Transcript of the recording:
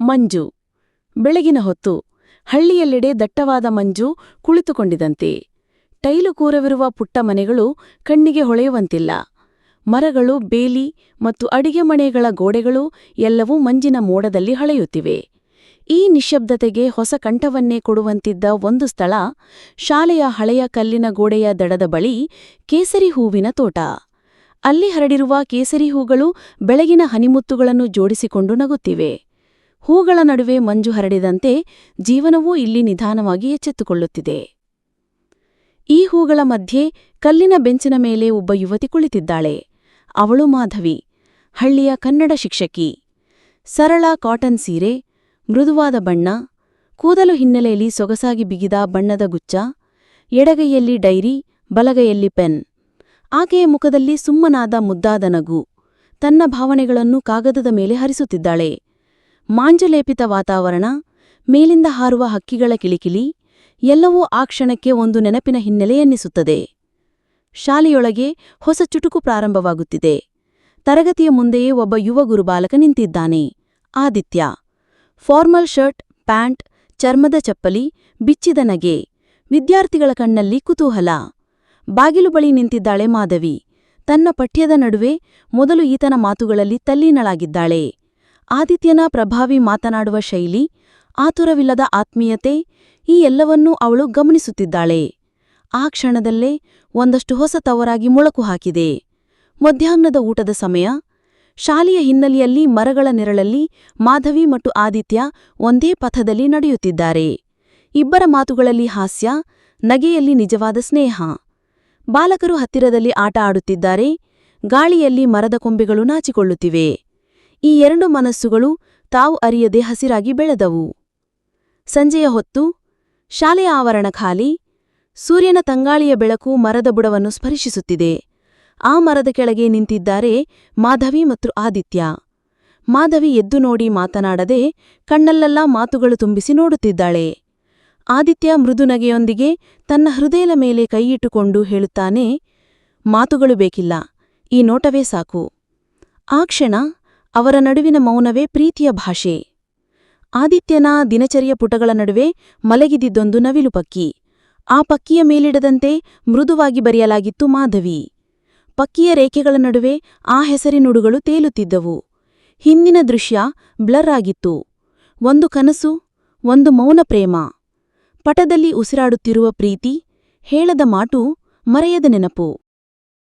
ಮಂಜು. ಬೆಳಗಿನ ಹೊತ್ತು ಹಳ್ಳಿಯಲ್ಲೆಡೆ ದಟ್ಟವಾದ ಮಂಜು ಕುಳಿತುಕೊಂಡಿದಂತೆ. ಟೈಲು ಕೂರವಿರುವ ಪುಟ್ಟ ಮನೆಗಳು ಕಣ್ಣಿಗೆ ಹೊಳೆಯುವಂತಿಲ್ಲ. ಮರಗಳು, ಬೇಲಿ ಮತ್ತು ಅಡಿಗೆ ಮನೆಗಳ ಗೋಡೆಗಳು ಎಲ್ಲವೂ ಮಂಜಿನ ಮೋಡದಲ್ಲಿ ಹಳೆಯುತ್ತಿವೆ. ಈ ನಿಶ್ಶಬ್ದತೆಗೆ ಹೊಸ ಕಂಠವನ್ನೇ ಕೊಡುವಂತಿದ್ದ ಒಂದು ಸ್ಥಳ ಶಾಲೆಯ ಹಳೆಯ ಕಲ್ಲಿನ ಗೋಡೆಯ ದಡದ ಬಳಿ ಕೇಸರಿ ಹೂವಿನ ತೋಟ. ಅಲ್ಲಿ ಹರಡಿರುವ ಕೇಸರಿ ಹೂಗಳು ಬೆಳಗಿನ ಹನಿಮುತ್ತುಗಳನ್ನು ಜೋಡಿಸಿಕೊಂಡು ನಗುತ್ತಿವೆ. ಹೂಗಳ ನಡುವೆ ಮಂಜು ಹರಡಿದಂತೆ ಜೀವನವೂ ಇಲ್ಲಿ ನಿಧಾನವಾಗಿ ಎಚ್ಚೆತ್ತುಕೊಳ್ಳುತ್ತಿದೆ. ಈ ಹೂಗಳ ಮಧ್ಯೆ ಕಲ್ಲಿನ ಬೆಂಚಿನ ಮೇಲೆ ಒಬ್ಬ ಯುವತಿ ಕುಳಿತಿದ್ದಾಳೆ. ಅವಳು ಮಾಧವಿ, ಹಳ್ಳಿಯ ಕನ್ನಡ ಶಿಕ್ಷಕಿ. ಸರಳ ಕಾಟನ್ ಸೀರೆ, ಮೃದುವಾದ ಬಣ್ಣ, ಕೂದಲು ಹಿನ್ನೆಲೆಯಲ್ಲಿ ಸೊಗಸಾಗಿ ಬಿಗಿದ ಬಣ್ಣದ ಗುಚ್ಚ ಎಡಗೈಯಲ್ಲಿ ಡೈರಿ, ಬಲಗೈಯಲ್ಲಿ ಪೆನ್. ಆಕೆಯ ಮುಖದಲ್ಲಿ ಸುಮ್ಮನಾದ ಮುದ್ದಾದ ನಗು, ತನ್ನ ಭಾವನೆಗಳನ್ನು ಕಾಗದದ ಮೇಲೆ ಹರಿಸುತ್ತಿದ್ದಾಳೆ. ಮಾಂಜಲೇಪಿತ ವಾತಾವರಣ, ಮೇಲಿಂದ ಹಾರುವ ಹಕ್ಕಿಗಳ ಕಿಳಿಕಿಳಿ, ಎಲ್ಲವೂ ಆ ಕ್ಷಣಕ್ಕೆ ಒಂದು ನೆನಪಿನ ಹಿನ್ನೆಲೆಯೆನ್ನಿಸುತ್ತದೆ ಶಾಲೆಯೊಳಗೆ ಹೊಸ ಚುಟುಕು ಪ್ರಾರಂಭವಾಗುತ್ತಿದೆ. ತರಗತಿಯ ಮುಂದೆಯೇ ಒಬ್ಬ ಯುವ ಗುರುಬಾಲಕ ನಿಂತಿದ್ದಾನೆ. ಆದಿತ್ಯ. ಫಾರ್ಮಲ್ ಶರ್ಟ್, ಪ್ಯಾಂಟ್, ಚರ್ಮದ ಚಪ್ಪಲಿ, ಬಿಚ್ಚಿದ ನಗೆ. ವಿದ್ಯಾರ್ಥಿಗಳ ಕಣ್ಣಲ್ಲಿ ಕುತೂಹಲ. ಬಾಗಿಲು ಬಳಿ ನಿಂತಿದ್ದಾಳೆ ಮಾಧವಿ. ತನ್ನ ಪಠ್ಯದ ನಡುವೆ ಮೊದಲು ಈತನ ಮಾತುಗಳಲ್ಲಿ ತಲ್ಲೀನಳಾಗಿದ್ದಾಳೆ. ಆದಿತ್ಯನ ಪ್ರಭಾವಿ ಮಾತನಾಡುವ ಶೈಲಿ, ಆತುರವಿಲ್ಲದ ಆತ್ಮೀಯತೆ, ಈ ಎಲ್ಲವನ್ನೂ ಅವಳು ಗಮನಿಸುತ್ತಿದ್ದಾಳೆ. ಆ ಕ್ಷಣದಲ್ಲೇ ಒಂದಷ್ಟು ಹೊಸ ತವರಾಗಿ ಮೊಳಕು ಹಾಕಿದೆ. ಮಧ್ಯಾಹ್ನದ ಊಟದ ಸಮಯ, ಶಾಲೆಯ ಹಿನ್ನೆಲೆಯಲ್ಲಿ ಮರಗಳ ನೆರಳಲ್ಲಿ ಮಾಧವಿ ಮತ್ತು ಆದಿತ್ಯ ಒಂದೇ ಪಥದಲ್ಲಿ ನಡೆಯುತ್ತಿದ್ದಾರೆ. ಇಬ್ಬರ ಮಾತುಗಳಲ್ಲಿ ಹಾಸ್ಯ, ನಗೆಯಲ್ಲಿ ನಿಜವಾದ ಸ್ನೇಹ. ಬಾಲಕರು ಹತ್ತಿರದಲ್ಲಿ ಆಟ ಆಡುತ್ತಿದ್ದಾರೆ, ಗಾಳಿಯಲ್ಲಿ ಮರದ ಕೊಂಬೆಗಳು ನಾಚಿಕೊಳ್ಳುತ್ತಿವೆ. ಈ ಎರಡು ಮನಸ್ಸುಗಳು ತಾವು ಅರಿಯದೆ ಹಸಿರಾಗಿ ಬೆಳೆದವು. ಸಂಜೆಯ ಹೊತ್ತು ಶಾಲೆಯ ಆವರಣ ಖಾಲಿ, ಸೂರ್ಯನ ತಂಗಾಳಿಯ ಬೆಳಕು ಮರದ ಬುಡವನ್ನು ಸ್ಪರ್ಶಿಸುತ್ತಿದೆ. ಆ ಮರದ ಕೆಳಗೆ ನಿಂತಿದ್ದಾರೆ ಮಾಧವಿ ಮತ್ತು ಆದಿತ್ಯ. ಮಾಧವಿ ಎದ್ದು ನೋಡಿ ಮಾತನಾಡದೆ ಕಣ್ಣಲ್ಲೆಲ್ಲ ಮಾತುಗಳು ತುಂಬಿಸಿ ನೋಡುತ್ತಿದ್ದಾಳೆ. ಆದಿತ್ಯ ಮೃದುನಗೆಯೊಂದಿಗೆ ತನ್ನ ಹೃದಯದ ಮೇಲೆ ಕೈಯಿಟ್ಟುಕೊಂಡು ಹೇಳುತ್ತಾನೆ, ಮಾತುಗಳು ಬೇಕಿಲ್ಲ, ಈ ನೋಟವೇ ಸಾಕು. ಆ ಕ್ಷಣ ಅವರ ನಡುವಿನ ಮೌನವೇ ಪ್ರೀತಿಯ ಭಾಷೆ. ಆದಿತ್ಯನ ದಿನಚರಿಯ ಪುಟಗಳ ನಡುವೆ ಮಲಗಿದಿದ್ದೊಂದು ನವಿಲು ಪಕ್ಕಿ. ಆ ಪಕ್ಕಿಯ ಮೇಲಿಡದಂತೆ ಮೃದುವಾಗಿ ಬರೆಯಲಾಗಿತ್ತು ಮಾಧವಿ. ಪಕ್ಕಿಯ ರೇಖೆಗಳ ನಡುವೆ ಆ ಹೆಸರಿನುಡುಗಳು ತೇಲುತ್ತಿದ್ದವು. ಹಿಂದಿನ ದೃಶ್ಯ ಬ್ಲರ್ ಆಗಿತ್ತು. ಒಂದು ಕನಸು, ಒಂದು ಮೌನ ಪ್ರೇಮ. ಪಟದಲ್ಲಿ ಉಸಿರಾಡುತ್ತಿರುವ ಪ್ರೀತಿ, ಹೇಳದ ಮಾಟು ಮರೆಯದ ನೆನಪು.